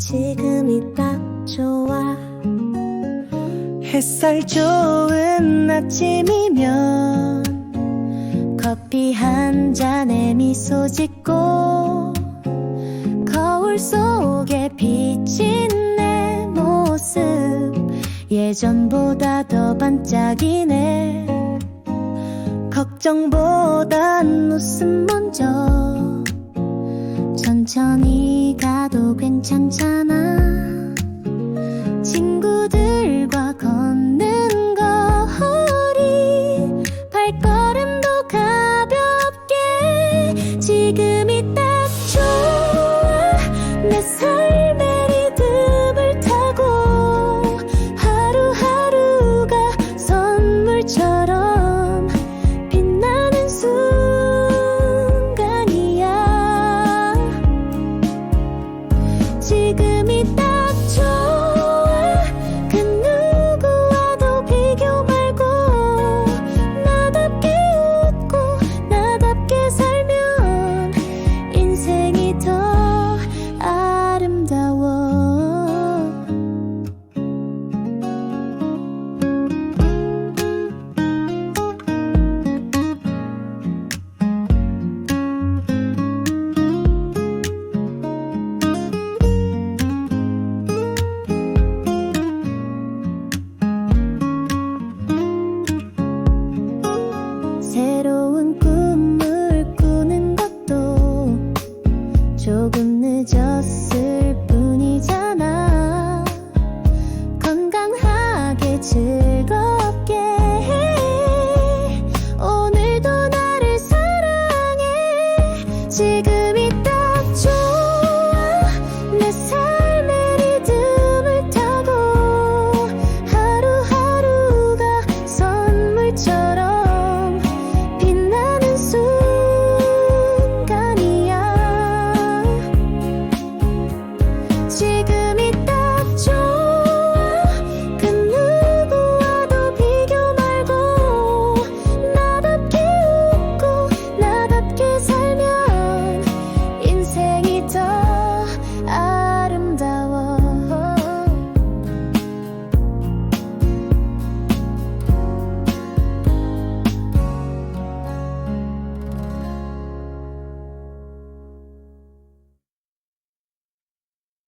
지금이 딱 좋아. 햇살 좋은 아침이면 커피 한 잔에 미소 짓고 거울 속에 비친 내 모습 예전보다 더 반짝이네. 걱정보단 웃음 먼저 천천히 가 도 괜찮잖아 지금이 딱 좋아. 그 누구와도 비교 말고 나답게 웃고 나답게 살면 인생이 더 아름다워